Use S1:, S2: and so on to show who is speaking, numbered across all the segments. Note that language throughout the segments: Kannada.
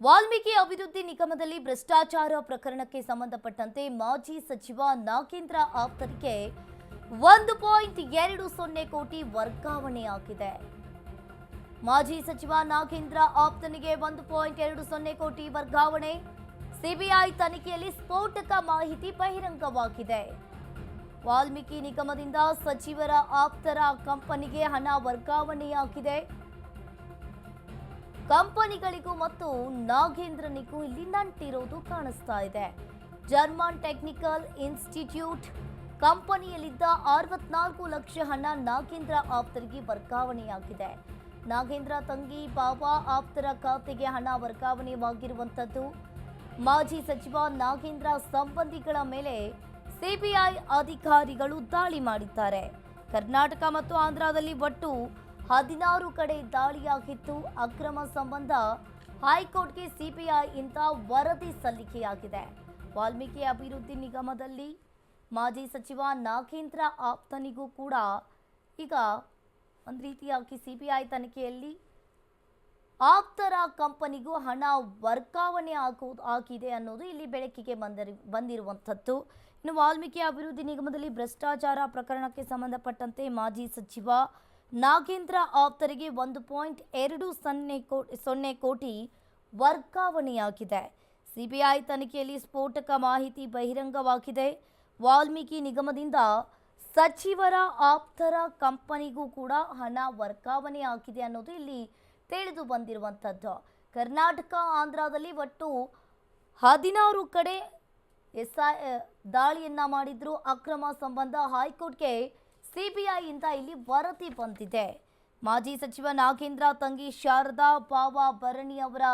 S1: ವಾಲ್ಮೀಕಿ ಅಭಿವೃದ್ಧಿ ನಿಗಮದಲ್ಲಿ ಭ್ರಷ್ಟಾಚಾರ ಪ್ರಕರಣಕ್ಕೆ ಸಂಬಂಧಪಟ್ಟಂತೆ ಮಾಜಿ ಸಚಿವ ನಾಗೇಂದ್ರ ಆಪ್ತರಿಗೆ ಒಂದು ಪಾಯಿಂಟ್ ಎರಡು ಸೊನ್ನೆ ಕೋಟಿ ವರ್ಗಾವಣೆಯಾಗಿದೆ ಮಾಜಿ ಸಚಿವ ನಾಗೇಂದ್ರ ಆಪ್ತನಿಗೆ ಒಂದು ಪಾಯಿಂಟ್ ಎರಡು ಸೊನ್ನೆ ಕೋಟಿ ವರ್ಗಾವಣೆ. ಸಿಬಿಐ ತನಿಖೆಯಲ್ಲಿ ಸ್ಫೋಟಕ ಮಾಹಿತಿ ಬಹಿರಂಗವಾಗಿದೆ. ವಾಲ್ಮೀಕಿ ನಿಗಮದಿಂದ ಸಚಿವರ ಆಪ್ತರ ಕಂಪನಿಗೆ ಹಣ ವರ್ಗಾವಣೆಯಾಗಿದೆ. ಕಂಪನಿಗಳಿಗೂ ಮತ್ತು ನಾಗೇಂದ್ರನಿಗೂ ಇಲ್ಲಿ ನಂಟಿರೋದು ಕಾಣಿಸ್ತಾ ಇದೆ. ಜರ್ಮನ್ ಟೆಕ್ನಿಕಲ್ ಇನ್ಸ್ಟಿಟ್ಯೂಟ್ ಕಂಪನಿಯಲ್ಲಿದ್ದ ಅರವತ್ನಾಲ್ಕು ಲಕ್ಷ ಹಣ ನಾಗೇಂದ್ರ ಆಪ್ತರಿಗೆ ವರ್ಗಾವಣೆಯಾಗಿದೆ. ನಾಗೇಂದ್ರ ತಂಗಿ ಬಾಬಾ ಆಪ್ತರ ಖಾತೆಗೆ ಹಣ ವರ್ಗಾವಣೆಯಾಗಿರುವಂಥದ್ದು. ಮಾಜಿ ಸಚಿವ ನಾಗೇಂದ್ರ ಸಂಬಂಧಿಗಳ ಮೇಲೆ ಸಿಬಿಐ ಅಧಿಕಾರಿಗಳು ದಾಳಿ ಮಾಡಿದ್ದಾರೆ. ಕರ್ನಾಟಕ ಮತ್ತು ಆಂಧ್ರದಲ್ಲಿ ಒಟ್ಟು ಹದಿನಾರು ಕಡೆ ದಾಳಿಯಾಗಿತ್ತು. ಅಕ್ರಮ ಸಂಬಂಧ ಹೈಕೋರ್ಟ್ಗೆ ಸಿಬಿಐ ಇಂಥ ವರದಿ ಸಲ್ಲಿಕೆಯಾಗಿದೆ. ವಾಲ್ಮೀಕಿ ಅಭಿವೃದ್ಧಿ ನಿಗಮದಲ್ಲಿ ಮಾಜಿ ಸಚಿವ ನಾಗೇಂದ್ರ ಆಪ್ತನಿಗೂ ಕೂಡ ಈಗ ಒಂದು ರೀತಿಯಾಗಿ ಸಿಬಿಐ ತನಿಖೆಯಲ್ಲಿ ಆಪ್ತರ ಕಂಪನಿಗೂ ಹಣ ವರ್ಗಾವಣೆ ಆಗೋ, ಆಗಿದೆ ಅನ್ನೋದು ಇಲ್ಲಿ ಬೆಳಕಿಗೆ ಬಂದಿರು, ಬಂದಿರುವಂಥದ್ದು. ಇನ್ನು ವಾಲ್ಮೀಕಿ ಅಭಿವೃದ್ಧಿ ನಿಗಮದಲ್ಲಿ ಭ್ರಷ್ಟಾಚಾರ ಪ್ರಕರಣಕ್ಕೆ ಸಂಬಂಧಪಟ್ಟಂತೆ ಮಾಜಿ ಸಚಿವ ನಾಗೇಂದ್ರ ಆಪ್ತರಿಗೆ ಒಂದು ಪಾಯಿಂಟ್ ಎರಡು ಸೊನ್ನೆ ಕೋ, ಸೊನ್ನೆ ಕೋಟಿ ವರ್ಗಾವಣೆಯಾಗಿದೆ. ಸಿಬಿಐ ತನಿಖೆಯಲ್ಲಿ ಸ್ಫೋಟಕ ಮಾಹಿತಿ ಬಹಿರಂಗವಾಗಿದೆ. ವಾಲ್ಮೀಕಿ ನಿಗಮದಿಂದ ಸಚಿವರ ಆಪ್ತರ ಕಂಪನಿಗೂ ಕೂಡ ಹಣ ವರ್ಗಾವಣೆ ಆಗಿದೆ ಅನ್ನೋದು ಇಲ್ಲಿ ತಿಳಿದು ಬಂದಿರುವಂಥದ್ದು. ಕರ್ನಾಟಕ, ಆಂಧ್ರದಲ್ಲಿ ಒಟ್ಟು ಹದಿನಾರು ಕಡೆ ಎಸ್ ಐ, ದಾಳಿಯನ್ನ ಮಾಡಿದ್ರು. ಅಕ್ರಮ ಸಂಬಂಧ ಹೈಕೋರ್ಟ್ಗೆ ಸಿಬಿಐಯಿಂದ ಇಲ್ಲಿ ವರದಿ ಬಂದಿದೆ. ಮಾಜಿ ಸಚಿವ ನಾಗೇಂದ್ರ, ತಂಗಿ ಶಾರದಾ ಪಾವ ಭರಣಿ ಅವರ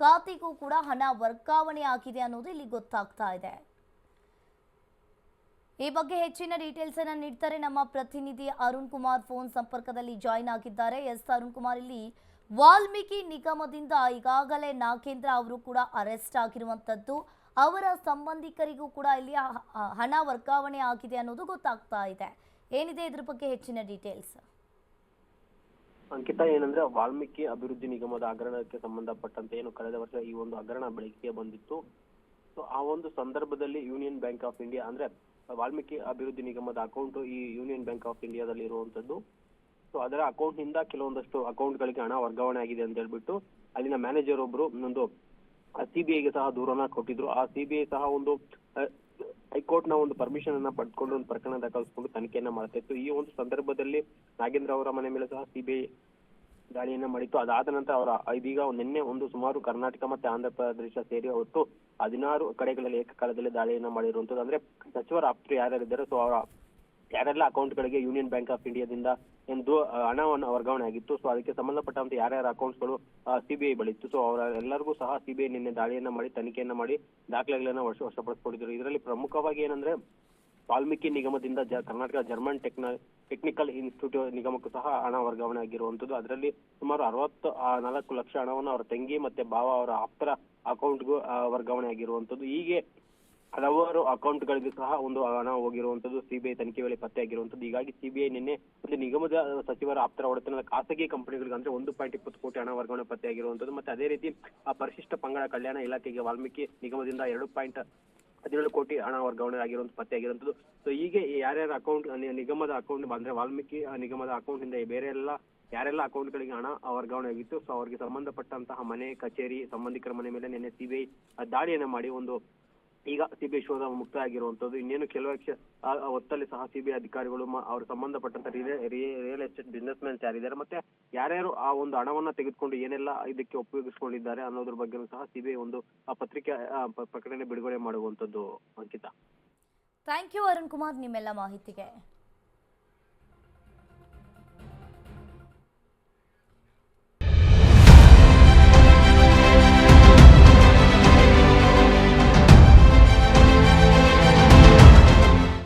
S1: ಖಾತೆಗೂ ಕೂಡ ಹಣ ವರ್ಗಾವಣೆ ಆಗಿದೆ ಅನ್ನೋದು ಇಲ್ಲಿ ಗೊತ್ತಾಗ್ತಾ ಇದೆ. ಈ ಬಗ್ಗೆ ಹೆಚ್ಚಿನ ಡೀಟೇಲ್ಸ್ ಅನ್ನು ನೀಡ್ತಾರೆ ನಮ್ಮ ಪ್ರತಿನಿಧಿ ಅರುಣ್ ಕುಮಾರ್ ಫೋನ್ ಸಂಪರ್ಕದಲ್ಲಿ ಜಾಯಿನ್ ಆಗಿದ್ದಾರೆ. ಎಸ್ ಅರುಣ್ ಕುಮಾರ್, ಇಲ್ಲಿ ವಾಲ್ಮೀಕಿ ನಿಗಮದಿಂದ ಈಗಾಗಲೇ ನಾಗೇಂದ್ರ ಅವರು ಕೂಡ ಅರೆಸ್ಟ್ ಆಗಿರುವಂತದ್ದು, ಅವರ ಸಂಬಂಧಿಕರಿಗೂ ಕೂಡ ಇಲ್ಲಿ ಹಣ ವರ್ಗಾವಣೆ ಆಗಿದೆ ಅನ್ನೋದು ಗೊತ್ತಾಗ್ತಾ ಇದೆ. ಏನಿದೆ ಇದ್ರ ಬಗ್ಗೆ ಹೆಚ್ಚಿನ ಡೀಟೇಲ್ಸ್
S2: ಅಂಕಿತ ಏನಂದ್ರೆ, ವಾಲ್ಮೀಕಿ ಅಭಿವೃದ್ಧಿ ನಿಗಮದ ಹಗರಣಕ್ಕೆ ಸಂಬಂಧಪಟ್ಟಂತೆ ಏನು ಕಳೆದ ವರ್ಷ ಈ ಒಂದು ಹಗರಣ ಬೆಳಕಿಗೆ ಬಂದಿತ್ತು. ಸೊ ಆ ಒಂದು ಸಂದರ್ಭದಲ್ಲಿ ಯೂನಿಯನ್ ಬ್ಯಾಂಕ್ ಆಫ್ ಇಂಡಿಯಾ ಅಂದ್ರೆ, ವಾಲ್ಮೀಕಿ ಅಭಿವೃದ್ಧಿ ನಿಗಮದ ಅಕೌಂಟ್ ಈ ಯೂನಿಯನ್ ಬ್ಯಾಂಕ್ ಆಫ್ ಇಂಡಿಯಾದಲ್ಲಿ ಇರುವಂತದ್ದು. ಸೊ ಅದರ ಅಕೌಂಟ್ನಿಂದ ಕೆಲವೊಂದಷ್ಟು ಅಕೌಂಟ್ ಗಳಿಗೆ ಹಣ ವರ್ಗಾವಣೆ ಆಗಿದೆ ಅಂತ ಹೇಳ್ಬಿಟ್ಟು, ಅಲ್ಲಿನ ಮ್ಯಾನೇಜರ್ ಒಬ್ರು ಒಂದು ಸಿಬಿಐಗೆ ಸಹ ದೂರನ ಕೊಟ್ಟಿದ್ರು. ಆ ಸಿಬಿಐ ಸಹ ಒಂದು ಹೈಕೋರ್ಟ್ನ ಒಂದು ಪರ್ಮಿಷನ್ ಅನ್ನ ಪಡ್ಕೊಂಡು ಒಂದು ಪ್ರಕರಣ ದಾಖಲಿಸಿಕೊಂಡು ತನಿಖೆಯನ್ನ ಮಾಡ್ತಾ ಈ ಒಂದು ಸಂದರ್ಭದಲ್ಲಿ ನಾಗೇಂದ್ರ ಅವರ ಮನೆ ಮೇಲೆ ಸಹ ಸಿಬಿಐ ದಾಳಿಯನ್ನ ಮಾಡಿತ್ತು. ಅದಾದ ನಂತರ ಅವರ, ಇದೀಗ ನಿನ್ನೆ ಒಂದು ಸುಮಾರು ಕರ್ನಾಟಕ ಮತ್ತೆ ಆಂಧ್ರ ಪ್ರದೇಶ ಸೇರಿ ಅವತ್ತು ಹದಿನಾರು ಕಡೆಗಳಲ್ಲಿ ಏಕಕಾಲದಲ್ಲಿ ದಾಳಿಯನ್ನ ಮಾಡಿರುವಂತದ್ದು. ಅಂದ್ರೆ ಸಚಿವರ ಆಪ್ತರು ಯಾರ್ಯಾರಿದ್ದಾರೆ? ಸೊ ಅವರ, ಯಾರೆಲ್ಲ ಅಕೌಂಟ್ ಗಳಿಗೆ ಯೂನಿಯನ್ ಬ್ಯಾಂಕ್ ಆಫ್ ಇಂಡಿಯಾದಿಂದ ಆ, ಹಣವನ್ನು ವರ್ಗಾವಣೆ ಆಗಿತ್ತು. ಸೊ ಅದಕ್ಕೆ ಸಂಬಂಧಪಟ್ಟಂತೆ ಯಾರ್ಯಾರ ಅಕೌಂಟ್ಸ್ಗಳು ಸಿಬಿಐ ಬಳಿತ್ತು ಸೊ ಅವರ ಎಲ್ಲರಿಗೂ ಸಹ ಸಿಬಿಐ ನಿನ್ನೆ ದಾಳಿಯನ್ನ ಮಾಡಿ ತನಿಖೆಯನ್ನ ಮಾಡಿ ದಾಖಲೆಗಳನ್ನ ವರ್ಷ ವಶಪಡಿಸಿಕೊಂಡಿದ್ರು ಇದರಲ್ಲಿ ಪ್ರಮುಖವಾಗಿ ಏನಂದ್ರೆ ವಾಲ್ಮೀಕಿ ನಿಗಮದಿಂದ ಕರ್ನಾಟಕ ಜರ್ಮನ್ ಟೆಕ್ನ ಟೆಕ್ನಿಕಲ್ ಇನ್ಸ್ಟಿಟ್ಯೂಟ್ ನಿಗಮಕ್ಕೂ ಸಹ ಹಣ ವರ್ಗಾವಣೆ ಆಗಿರುವಂತದ್ದು ಅದರಲ್ಲಿ ಸುಮಾರು ಅರವತ್ತು ನಾಲ್ಕು ಲಕ್ಷ ಹಣವನ್ನು ಅವರ ತಂಗಿ ಮತ್ತೆ ಭಾವ ಅವರ ಆಪ್ತರ ಅಕೌಂಟ್ಗೂ ವರ್ಗಾವಣೆ ಆಗಿರುವಂತದ್ದು ಹೀಗೆ ಹಲವಾರು ಅಕೌಂಟ್ಗಳಿಗೂ ಸಹ ಒಂದು ಹಣ ಹೋಗಿರುವಂತದ್ದು ಸಿಬಿಐ ತನಿಖೆ ವೇಳೆ ಪತ್ತೆ ಆಗಿರುವಂತದ್ದು ಹೀಗಾಗಿ ಸಿಬಿಐ ನಿನ್ನೆ ಒಂದು ನಿಗಮದ ಸಚಿವರ ಆಪ್ತರ ಒಡೆತನದ ಖಾಸಗಿ ಕಂಪನಿಗಳಿಗೆ ಅಂದ್ರೆ ಒಂದು ಪಾಯಿಂಟ್ ಇಪ್ಪತ್ತು ಕೋಟಿ ಹಣ ವರ್ಗಾವಣೆ ಪತ್ತೆ ಆಗಿರುವಂತದ್ದು ಮತ್ತೆ ಅದೇ ರೀತಿ ಆ ಪರಿಶಿಷ್ಟ ಪಂಗಡ ಕಲ್ಯಾಣ ಇಲಾಖೆಗೆ ವಾಲ್ಮೀಕಿ ನಿಗಮದಿಂದ ಎರಡು ಪಾಯಿಂಟ್ ಹದಿನೇಳು ಕೋಟಿ ಹಣ ವರ್ಗಾವಣೆ ಆಗಿರುವಂತ ಪತ್ತೆ ಆಗಿರುವಂತದ್ದು ಸೊ ಹೀಗೆ ಯಾರ್ಯಾರ ಅಕೌಂಟ್ ನಿಗಮದ ಅಕೌಂಟ್ ಅಂದ್ರೆ ವಾಲ್ಮೀಕಿ ನಿಗಮದ ಅಕೌಂಟ್ ಇಂದ ಬೇರೆ ಎಲ್ಲ, ಯಾರೆಲ್ಲ ಅಕೌಂಟ್ಗಳಿಗೆ ಹಣ ವರ್ಗಾವಣೆ ಆಗಿತ್ತು. ಸೊ ಅವರಿಗೆ ಸಂಬಂಧಪಟ್ಟಂತಹ ಮನೆ, ಕಚೇರಿ, ಸಂಬಂಧಿಕರ ಮನೆ ಮೇಲೆ ನಿನ್ನೆ ಸಿಬಿಐ ದಾಳಿಯನ್ನ ಮಾಡಿ ಒಂದು ಈಗ ಸಿಬಿಐ ಶೋಧ ಮುಕ್ತ ಆಗಿರುವಂತದ್ದು ಇನ್ನೇನು ಕೆಲವೇ ಹೊತ್ತಲ್ಲಿ ಸಹ ಸಿಬಿಐ ಅಧಿಕಾರಿಗಳು ಅವ್ರ ಸಂಬಂಧಪಟ್ಟಂತ ರಿಯಲ್ ಎಸ್ಟೇಟ್ ಬಿಸ್ನೆಸ್ ಮ್ಯಾನ್ ಯಾರಿದ್ದಾರೆ. ಮತ್ತೆ ಯಾರ್ಯಾರು ಆ ಒಂದು ಹಣವನ್ನ ತೆಗೆದುಕೊಂಡು ಏನೆಲ್ಲ ಇದಕ್ಕೆ ಉಪಯೋಗಿಸಿಕೊಂಡಿದ್ದಾರೆ ಅನ್ನೋದ್ರ ಬಗ್ಗೆ ಸಹ ಸಿಬಿಐ ಒಂದು ಪತ್ರಿಕೆ ಪ್ರಕಟಣೆ ಬಿಡುಗಡೆ ಮಾಡುವಂತದ್ದು ಅಂಕಿತ.
S1: ಥ್ಯಾಂಕ್ ಯು ಅರುಣ್ ಕುಮಾರ್ ನಿಮ್ಮೆಲ್ಲ ಮಾಹಿತಿಗೆ.